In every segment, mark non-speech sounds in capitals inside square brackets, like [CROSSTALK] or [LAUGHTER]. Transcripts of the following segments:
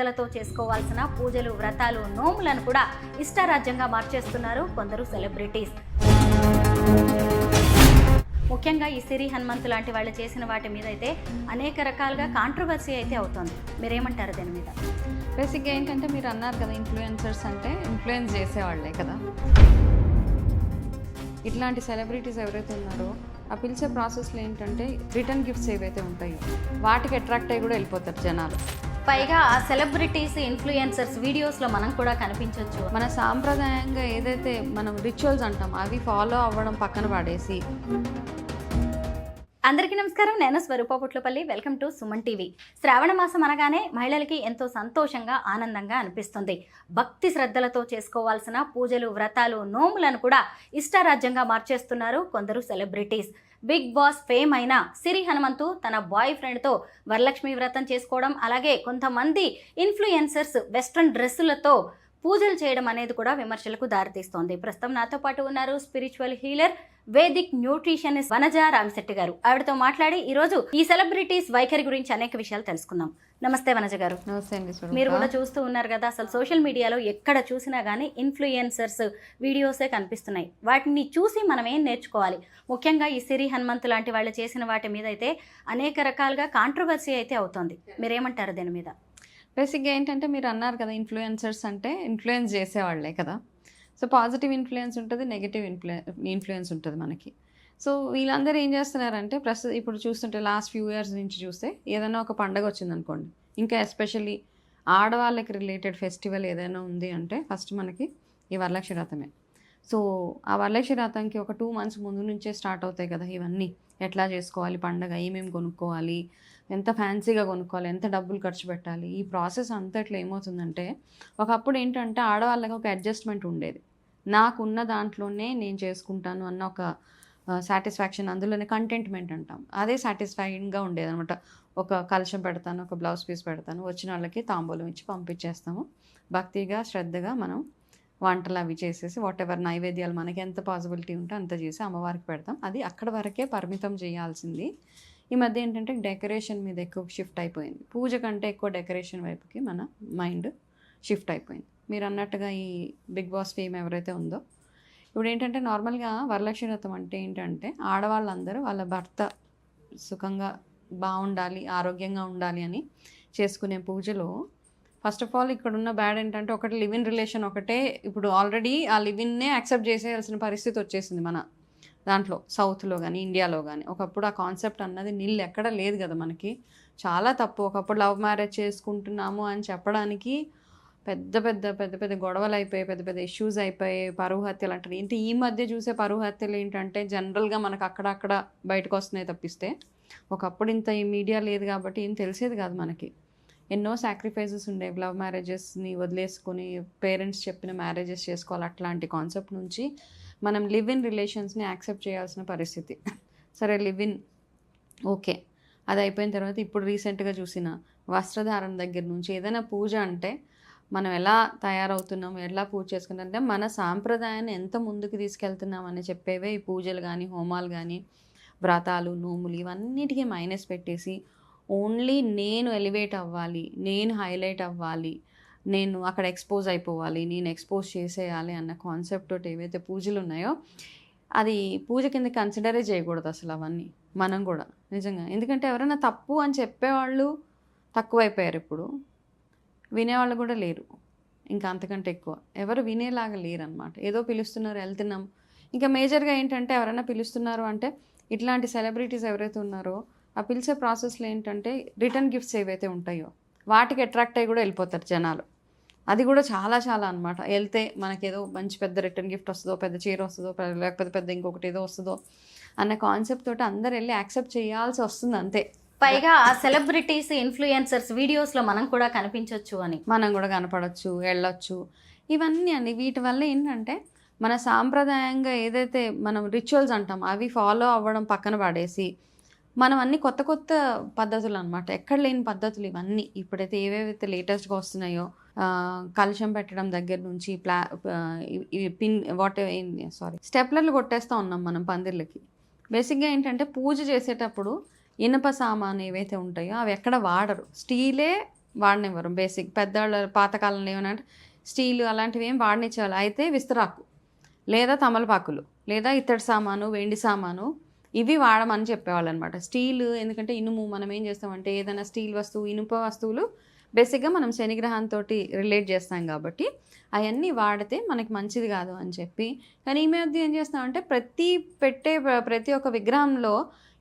శ్రద్ధలతో చేసుకోవాల్సిన పూజలు వ్రతాలు నోములను కూడా ఇష్టారాజ్యంగా మార్చేస్తున్నారు కొందరు సెలబ్రిటీస్. ముఖ్యంగా ఈ సిరి హనుమంతు లాంటి వాళ్ళు చేసిన వాటి మీద అయితే అనేక రకాలుగా కాంట్రవర్సీ అయితే అవుతుంది. మీరేమంటారు దీని మీద? బేసిక్గా ఏంటంటే మీరు అన్నారు కదా ఇన్ఫ్లుయెన్సర్స్ అంటే ఇన్ఫ్లుయెన్స్ చేసేవాళ్ళే కదా. ఇట్లాంటి సెలబ్రిటీస్ ఎవరైతే ఉన్నారో ఆ పిలిచే ప్రాసెస్లో ఏంటంటే రిటర్న్ గిఫ్ట్స్ ఏవైతే ఉంటాయో వాటికి అట్రాక్ట్ అయ్యి కూడా వెళ్ళిపోతారు జనాలు. పైగా ఆ సెలబ్రిటీస్ ఇన్ఫ్లుయెన్సర్స్ వీడియోస్లో మనం కూడా కనిపించవచ్చు మన సాంప్రదాయంగా ఏదైతే మనం రిచువల్స్ అంటాం అవి ఫాలో అవ్వడం పక్కన పడేసి అందరికీ నమస్కారం. నేను Swaroopa Putlapalli. Welcome to Suman TV. శ్రావణ మాసం అనగానే మహిళలకి ఎంతో సంతోషంగా ఆనందంగా అనిపిస్తుంది. భక్తి శ్రద్ధలతో చేసుకోవాల్సిన పూజలు వ్రతాలు నోములను కూడా ఇష్టారాజ్యంగా మార్చేస్తున్నారు కొందరు సెలబ్రిటీస్. బిగ్ బాస్ ఫేమ్ అయిన సిరి హనుమంతు తన బాయ్ ఫ్రెండ్తో వరలక్ష్మి వ్రతం చేసుకోవడం అలాగే కొంతమంది ఇన్ఫ్లుయెన్సర్స్ వెస్ట్రన్ డ్రెస్సులతో పూజలు చేయడం అనేది కూడా విమర్శలకు దారితీస్తోంది. ప్రస్తుతం నాతో పాటు ఉన్నారు spiritual healer Vedic nutritionist Vanaja Ramasetti garu. ఆవిడతో మాట్లాడి ఈరోజు ఈ సెలబ్రిటీస్ వైఖరి గురించి అనేక విషయాలు తెలుసుకుందాం. నమస్తే వనజ గారు. నమస్తే అండి స్వరూప. మీరు కూడా చూస్తూ ఉన్నారు కదా అసలు సోషల్ మీడియాలో ఎక్కడ చూసినా కానీ ఇన్ఫ్లుయెన్సర్స్ వీడియోసే కనిపిస్తున్నాయి. వాటిని చూసి మనం ఏం నేర్చుకోవాలి? ముఖ్యంగా ఈ సిరి హనుమంతు లాంటి వాళ్ళు చేసిన వాటి మీద అయితే అనేక రకాలుగా కాంట్రవర్సీ అయితే అవుతోంది. మీరేమంటారు దీని మీద? బేసిక్గా ఏంటంటే మీరు అన్నారు కదా ఇన్ఫ్లుయెన్సర్స్ అంటే ఇన్ఫ్లుయెన్స్ చేసేవాళ్ళే కదా. సో పాజిటివ్ ఇన్ఫ్లుయెన్స్ ఉంటుంది నెగిటివ్ ఇన్ఫ్లుయె ఇన్ఫ్లుయెన్స్ ఉంటుంది మనకి. సో వీళ్ళందరూ ఏం చేస్తున్నారంటే ప్రస్తుతం ఇప్పుడు చూస్తుంటే లాస్ట్ ఫ్యూ ఇయర్స్ నుంచి చూస్తే ఏదైనా ఒక పండగ వచ్చిందనుకోండి ఇంకా ఎస్పెషల్లీ ఆడవాళ్ళకి రిలేటెడ్ ఫెస్టివల్ ఏదైనా ఉంది అంటే ఫస్ట్ మనకి ఈ వరలక్ష్మి వ్రతమే సో ఆ వరలక్ష్మి వ్రతంకి ఒక టూ మంత్స్ ముందు నుంచే స్టార్ట్ అవుతాయి కదా ఇవన్నీ. ఎట్లా చేసుకోవాలి పండగ ఏమేమి కొనుక్కోవాలి ఎంత ఫ్యాన్సీగా కొనుక్కోవాలి ఎంత డబ్బులు ఖర్చు పెట్టాలి ఈ ప్రాసెస్ అంతట్లో ఏమవుతుందంటే ఒకప్పుడు ఏంటంటే ఆడవాళ్ళకి ఒక అడ్జస్ట్మెంట్ ఉండేది. నాకున్న దాంట్లోనే నేను చేసుకుంటాను అన్న ఒక సాటిస్ఫాక్షన్ అందులోనే కంటెంట్మెంట్ అంటాం. అదే సాటిస్ఫైయింగ్గా ఉండేది అనమాట ఒక కలశం పెడతాను ఒక బ్లౌజ్ పీస్ పెడతాను వచ్చిన వాళ్ళకి తాంబూలం ఇచ్చి పంపించేస్తాము. భక్తిగా శ్రద్ధగా మనం వంటలు అవి చేసేసి వాట్ ఎవర్ నైవేద్యాలు మనకి ఎంత పాసిబిలిటీ ఉంటే అంత చేసి అమ్మవారికి పెడతాం. అది అక్కడ వరకే పరిమితం చేయాల్సింది. ఈ మధ్య ఏంటంటే డెకరేషన్ మీద ఎక్కువ షిఫ్ట్ అయిపోయింది. పూజ కంటే ఎక్కువ డెకరేషన్ వైపుకి మన మైండ్ షిఫ్ట్ అయిపోయింది. మీరు అన్నట్టుగా ఈ బిగ్ బాస్ ఫేమ్ ఎవరైతే ఉందో ఇప్పుడు ఏంటంటే నార్మల్గా వరలక్ష్మి వ్రతం అంటే ఏంటంటే ఆడవాళ్ళందరూ వాళ్ళ భర్త సుఖంగా బాగుండాలి ఆరోగ్యంగా ఉండాలి అని చేసుకునే పూజలో ఫస్ట్ ఆఫ్ ఆల్ ఇక్కడ ఉన్న బ్యాడ్ ఏంటంటే ఒకటి లివ్ ఇన్ రిలేషన్ ఒకటే ఇప్పుడు ఆల్రెడీ ఆ లివ్ ఇన్నే యాక్సెప్ట్ చేసేయాల్సిన పరిస్థితి వచ్చేసింది మన దాంట్లో సౌత్లో కానీ ఇండియాలో కానీ ఒకప్పుడు ఆ కాన్సెప్ట్ అన్నది నీళ్ళు ఎక్కడ లేదు కదా మనకి. చాలా తప్పు. ఒకప్పుడు లవ్ మ్యారేజ్ చేసుకుంటున్నాము అని చెప్పడానికి పెద్ద పెద్ద పెద్ద పెద్ద గొడవలు అయిపోయాయి. పెద్ద పెద్ద ఇష్యూస్ అయిపోయాయి. పరువు హత్యలు అంటారు ఏంటి? ఈ మధ్య చూసే పరువు హత్యలు ఏంటంటే జనరల్గా మనకు అక్కడక్కడ బయటకు వస్తున్నాయి తప్పిస్తే. ఒకప్పుడు ఇంత ఈ మీడియా లేదు కాబట్టి ఏం తెలిసేది కాదు మనకి. ఎన్నో సాక్రిఫైసెస్ ఉండేవి. లవ్ మ్యారేజెస్ని వదిలేసుకొని పేరెంట్స్ చెప్పిన మ్యారేజెస్ చేసుకోవాలి అట్లాంటి కాన్సెప్ట్ నుంచి మనం లివ్ ఇన్ రిలేషన్స్ని యాక్సెప్ట్ చేయాల్సిన పరిస్థితి. సరే లివ్ ఇన్ ఓకే అది అయిపోయిన తర్వాత ఇప్పుడు రీసెంట్గా చూసిన వస్త్రధారణ దగ్గర నుంచి ఏదైనా పూజ అంటే మనం ఎలా తయారవుతున్నాం ఎలా పూజ చేసుకుంటాం అంటే మన సాంప్రదాయాన్ని ఎంత ముందుకు తీసుకెళ్తున్నాం అని చెప్పేవే ఈ పూజలు కానీ హోమాలు కానీ వ్రతాలు నోములు ఇవన్నిటికీ మైనస్ పెట్టేసి ఓన్లీ నేను ఎలివేట్ అవ్వాలి నేను హైలైట్ అవ్వాలి నేను అక్కడ ఎక్స్పోజ్ అయిపోవాలి నేను ఎక్స్పోజ్ చేసేయాలి అన్న కాన్సెప్ట్ తోటి ఏవైతే పూజలు ఉన్నాయో అది పూజ కింద కన్సిడరే చేయకూడదు అసలు అవన్నీ. మనం కూడా. నిజంగా. ఎందుకంటే ఎవరైనా తప్పు అని చెప్పేవాళ్ళు తక్కువైపోయారు ఇప్పుడు. వినేవాళ్ళు కూడా లేరు. ఇంకా అంతకంటే ఎక్కువ. ఎవరు వినేలాగా లేరనమాట ఏదో పిలుస్తున్నారు వెళ్తున్నాం. ఇంకా మేజర్గా ఏంటంటే ఎవరైనా పిలుస్తున్నారు అంటే ఇట్లాంటి సెలబ్రిటీస్ ఎవరైతే ఉన్నారో ఆ పిలిచే ప్రాసెస్లో ఏంటంటే రిటర్న్ గిఫ్ట్స్ ఏవైతే ఉంటాయో వాటికి అట్రాక్ట్ అయ్యి కూడా వెళ్ళిపోతారు జనాలు. అది కూడా చాలా చాలా అనమాట వెళ్తే మనకేదో మంచి పెద్ద రిటర్న్ గిఫ్ట్ వస్తుందో పెద్ద చీర వస్తుందో లేకపోతే పెద్ద ఇంకొకటి ఏదో వస్తుందో అన్న కాన్సెప్ట్ తోటి అందరు వెళ్ళి యాక్సెప్ట్ చేయాల్సి వస్తుంది అంతే. పైగా ఆ సెలబ్రిటీస్ ఇన్ఫ్లుయెన్సర్స్ వీడియోస్లో మనం కూడా కనిపించవచ్చు అని. మనం కూడా కనపడవచ్చు వెళ్ళొచ్చు. ఇవన్నీ అండి. వీటి వల్ల ఏంటంటే మన సాంప్రదాయంగా ఏదైతే మనం రిచువల్స్ అంటాం అవి ఫాలో అవ్వడం పక్కన పడేసి మనం అన్ని కొత్త కొత్త పద్ధతులు అనమాట ఎక్కడ లేని పద్ధతులు ఇవన్నీ. ఇప్పుడైతే ఏవేవైతే లేటెస్ట్గా వస్తున్నాయో కలుషం పెట్టడం దగ్గర నుంచి ప్లా ఇవి- పిన్ వాట్ సారీ స్టెప్లర్లు కొట్టేస్తూ ఉన్నాం మనం పందిర్లకి. బేసిక్గా ఏంటంటే పూజ చేసేటప్పుడు ఇనప సామాన్ ఏవైతే ఉంటాయో అవి ఎక్కడ వాడరు. స్టీలే వాడనివ్వరు. బేసిక్ పెద్దవాళ్ళ పాతకాలంలో ఏమన్నా స్టీల్ అలాంటివి ఏం వాడనిచ్చేవాళ్ళు. అయితే విస్తరాకు లేదా తమలపాకులు లేదా ఇత్తడి సామాను వెండి సామాను ఇవి వాడమని చెప్పేవాళ్ళు అనమాట స్టీల్ ఎందుకంటే ఇనుము మనం ఏం చేస్తామంటే ఏదైనా స్టీల్ వస్తువు ఇనుప వస్తువులు బేసిక్గా మనం శనిగ్రహంతో రిలేట్ చేస్తాం కాబట్టి అవన్నీ వాడితే మనకి మంచిది కాదు అని చెప్పి. కానీ ఈ మధ్య ఏం చేస్తామంటే ప్రతి పెట్టే ప్రతి ఒక్క విగ్రహంలో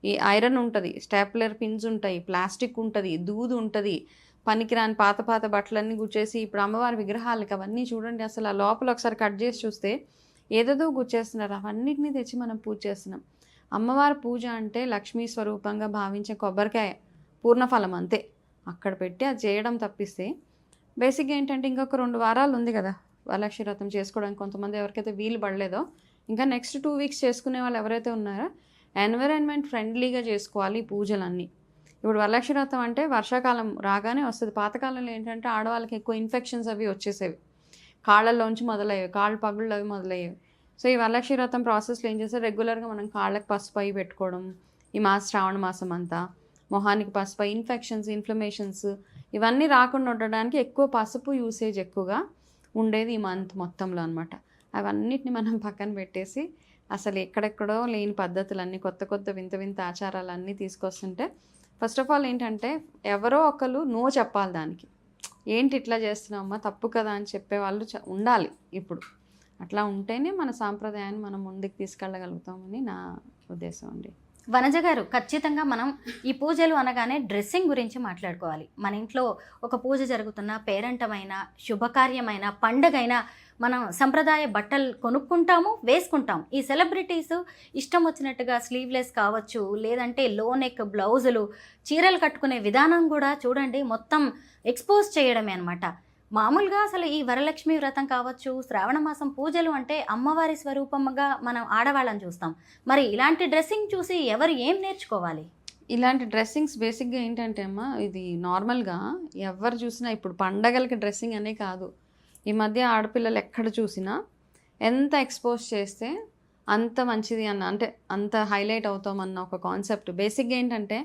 ఈ ఐరన్ ఉంటుంది స్టాప్లర్ పిన్స్ ఉంటాయి ప్లాస్టిక్ ఉంటుంది దూదు ఉంటుంది పనికిరాని పాత పాత బట్టలన్నీ గుచ్చేసి ఇప్పుడు అమ్మవారి విగ్రహాలకి అవన్నీ చూడండి అసలు ఆ లోపల ఒకసారి కట్ చేసి చూస్తే ఏదేదో గుచ్చేస్తున్నారు అవన్నిటిని తెచ్చి మనం పూజ చేస్తున్నాం. అమ్మవారి పూజ అంటే లక్ష్మీ స్వరూపంగా భావించే కొబ్బరికాయ పూర్ణఫలం అంతే. అక్కడ పెట్టి అది చేయడం తప్పిస్తే బేసిక్గా ఏంటంటే ఇంకొక రెండు వారాలు ఉంది కదా వరలక్ష్మి వ్రతం చేసుకోవడానికి. కొంతమంది ఎవరికైతే వీలు పడలేదో ఇంకా నెక్స్ట్ టూ వీక్స్ చేసుకునే వాళ్ళు ఎవరైతే ఉన్నారో ఎన్విరాన్మెంట్ ఫ్రెండ్లీగా చేసుకోవాలి ఈ పూజలన్నీ. ఇప్పుడు వరలక్ష్మి వ్రతం అంటే వర్షాకాలం రాగానే వస్తుంది. పాతకాలంలో ఏంటంటే ఆడవాళ్ళకి ఎక్కువ ఇన్ఫెక్షన్స్ అవి వచ్చేసేవి. కాళ్ళల్లోంచి మొదలయ్యేవి కాళ్ళు పగుళ్ళు అవి మొదలయ్యేవి. సో ఈ వరలక్ష్మి వ్రతం ప్రాసెస్లో ఏం చేస్తే రెగ్యులర్గా మనం కాళ్ళకి పసుపు అయ్యి పెట్టుకోవడం ఈ మాస శ్రావణ మాసం అంతా మొహానికి పసుపు ఇన్ఫెక్షన్స్ ఇన్ఫ్లమేషన్స్ ఇవన్నీ రాకుండా ఉండడానికి ఎక్కువ పసుపు యూసేజ్ ఎక్కువగా ఉండేది ఈ మంత్ మొత్తంలో అనమాట అవన్నిటిని మనం పక్కన పెట్టేసి అసలు ఎక్కడెక్కడో లేని పద్ధతులన్నీ కొత్త కొత్త వింత వింత ఆచారాలన్నీ తీసుకొస్తుంటే ఫస్ట్ ఆఫ్ ఆల్ ఏంటంటే ఎవరో ఒకరు నో చెప్పాలి దానికి. ఏంటి ఇట్లా చేస్తున్నామమ్మా తప్పు కదా అని చెప్పేవాళ్ళు చ- ఉండాలి ఇప్పుడు. అట్లా ఉంటేనే మన సాంప్రదాయాన్ని మనం ముందుకు తీసుకెళ్ళగలుగుతామని నా ఉద్దేశం అండి. వనజ గారు ఖచ్చితంగా మనం ఈ పూజలు అనగానే డ్రెస్సింగ్ గురించి మాట్లాడుకోవాలి. మన ఇంట్లో ఒక పూజ జరుగుతున్న పేరంటమైన శుభకార్యమైన పండగైన మనం సంప్రదాయ బట్టలు కొనుక్కుంటాము వేసుకుంటాం ఈ సెలబ్రిటీస్ ఇష్టం వచ్చినట్టుగా స్లీవ్లెస్ కావచ్చు లేదంటే లో నెక్ బ్లౌజులు చీరలు కట్టుకునే విధానం కూడా చూడండి మొత్తం ఎక్స్పోజ్ చేయడమే అనమాట మామూలుగా అసలు ఈ వరలక్ష్మి వ్రతం కావచ్చు శ్రావణ మాసం పూజలు అంటే అమ్మవారి స్వరూపముగా మనం ఆడవాళ్ళని చూస్తాం. మరి ఇలాంటి డ్రెస్సింగ్ చూసి ఎవరు ఏం నేర్చుకోవాలి? ఇలాంటి డ్రెస్సింగ్స్ బేసిక్గా ఏంటంటే అమ్మా ఇది నార్మల్గా ఎవరు చూసినా ఇప్పుడు పండగలకి డ్రెస్సింగ్ అనే కాదు. ఈ మధ్య ఆడపిల్లలు ఎక్కడ చూసినా ఎంత ఎక్స్పోజ్ చేస్తే అంత మంచిది అన్న అంటే అంత హైలైట్ అవుతామన్న ఒక కాన్సెప్ట్. బేసిక్గా ఏంటంటే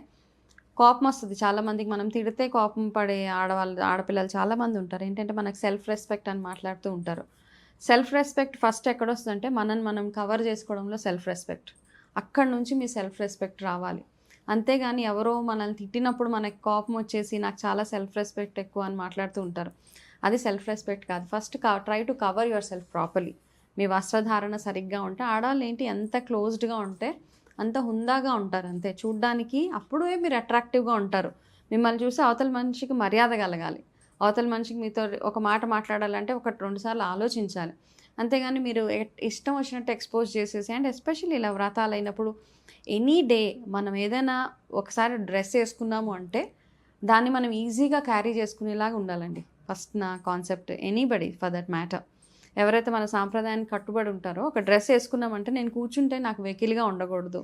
కోపం వస్తుంది చాలామందికి మనం తిడితే కోపం పడే ఆడవాళ్ళు ఆడపిల్లలు చాలామంది ఉంటారు. ఏంటంటే మనకు సెల్ఫ్ రెస్పెక్ట్ అని మాట్లాడుతూ ఉంటారు. సెల్ఫ్ రెస్పెక్ట్ ఫస్ట్ ఎక్కడొస్తుందంటే మనని మనం కవర్ చేసుకోవడంలో సెల్ఫ్ రెస్పెక్ట్. అక్కడ నుంచి మీ సెల్ఫ్ రెస్పెక్ట్ రావాలి. అంతేగాని ఎవరో మనల్ని తిట్టినప్పుడు మనకి కోపం వచ్చేసి నాకు చాలా సెల్ఫ్ రెస్పెక్ట్ ఎక్కువ అని మాట్లాడుతూ ఉంటారు. అది సెల్ఫ్ రెస్పెక్ట్ కాదు. First try to cover yourself properly. మీ వస్త్రధారణ సరిగ్గా ఉంటే ఆడవాళ్ళు ఏంటి ఎంత క్లోజ్డ్గా ఉంటే అంత హుందాగా ఉంటారు అంతే. చూడ్డానికి అప్పుడే మీరు అట్రాక్టివ్గా ఉంటారు. మిమ్మల్ని చూసి అవతల మనిషికి మర్యాద కలగాలి. అవతల మనిషికి మీతో ఒక మాట మాట్లాడాలంటే ఒకటి రెండు సార్లు ఆలోచించాలి. అంతేగాని మీరు ఇష్టం వచ్చినట్టు ఎక్స్పోజ్ చేసేసి అండ్ ఎస్పెషల్లీ ఇలా వ్రతాలు అయినప్పుడు ఎనీ డే మనం ఏదైనా ఒకసారి డ్రెస్ వేసుకున్నాము అంటే దాన్ని మనం ఈజీగా క్యారీ చేసుకునేలాగా ఉండాలండి. ఫస్ట్ నా concept anybody for that matter ఎవరైతే మన సాంప్రదాయానికి కట్టుబడి ఉంటారో ఒక డ్రెస్ వేసుకున్నామంటే నేను కూర్చుంటే నాకు వెకిలిగా ఉండకూడదు.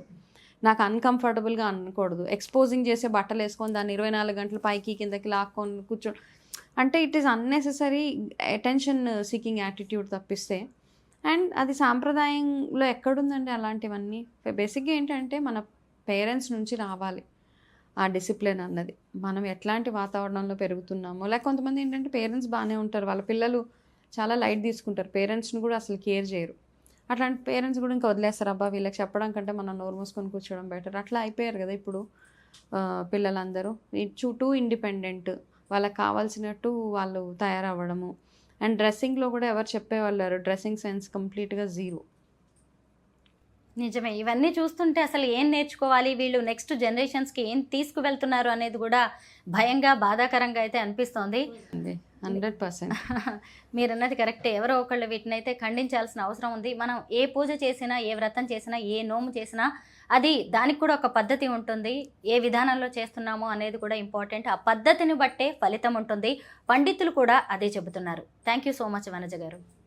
నాకు అన్కంఫర్టబుల్గా అనకూడదు. ఎక్స్పోజింగ్ చేసే బట్టలు వేసుకొని దాన్ని ఇరవై నాలుగు గంటలు పైకి కిందకి లాక్కొని కూర్చో అంటే it is unnecessary attention seeking attitude తప్పిస్తే. అండ్ అది సాంప్రదాయంలో ఎక్కడుందండి అలాంటివన్నీ? బేసిక్గా ఏంటంటే మన పేరెంట్స్ నుంచి రావాలి ఆ డిసిప్లిన్ అన్నది. మనం ఎట్లాంటి వాతావరణంలో పెరుగుతున్నామో లేక కొంతమంది ఏంటంటే పేరెంట్స్ బాగానే ఉంటారు. వాళ్ళ పిల్లలు చాలా లైట్ తీసుకుంటారు. పేరెంట్స్ని కూడా అసలు కేర్ చేయరు. అట్లాంటి పేరెంట్స్ కూడా ఇంకా వదిలేస్తారు. అబ్బా వీళ్ళకి చెప్పడం కంటే మనం నోరు మూసుకొని కూర్చోవడం బెటర్. అట్లా అయిపోయారు కదా ఇప్పుడు పిల్లలందరూ. Too independent. వాళ్ళకి కావాల్సినట్టు వాళ్ళు తయారవ్వడము. అండ్ డ్రెస్సింగ్లో కూడా ఎవరు చెప్పేవాళ్ళు డ్రెస్సింగ్ సెన్స్ కంప్లీట్గా జీరో. నిజమే. ఇవన్నీ చూస్తుంటే అసలు ఏం నేర్చుకోవాలి? వీళ్ళు నెక్స్ట్ జనరేషన్స్కి ఏం తీసుకువెళ్తున్నారు అనేది కూడా భయంగా బాధాకరంగా అయితే అనిపిస్తోంది. Hundred percent. [LAUGHS] మీరన్నది కరెక్టే. ఎవరో ఒకళ్ళు వీటిని అయితే ఖండించాల్సిన అవసరం ఉంది. మనం ఏ పూజ చేసినా ఏ వ్రతం చేసినా ఏ నోము చేసినా అది దానికి కూడా ఒక పద్ధతి ఉంటుంది. ఏ విధానంలో చేస్తున్నామో అనేది కూడా ఇంపార్టెంట్. ఆ పద్ధతిని బట్టే ఫలితం ఉంటుంది. పండితులు కూడా అదే చెబుతున్నారు. Thank you so much Vanaja garu.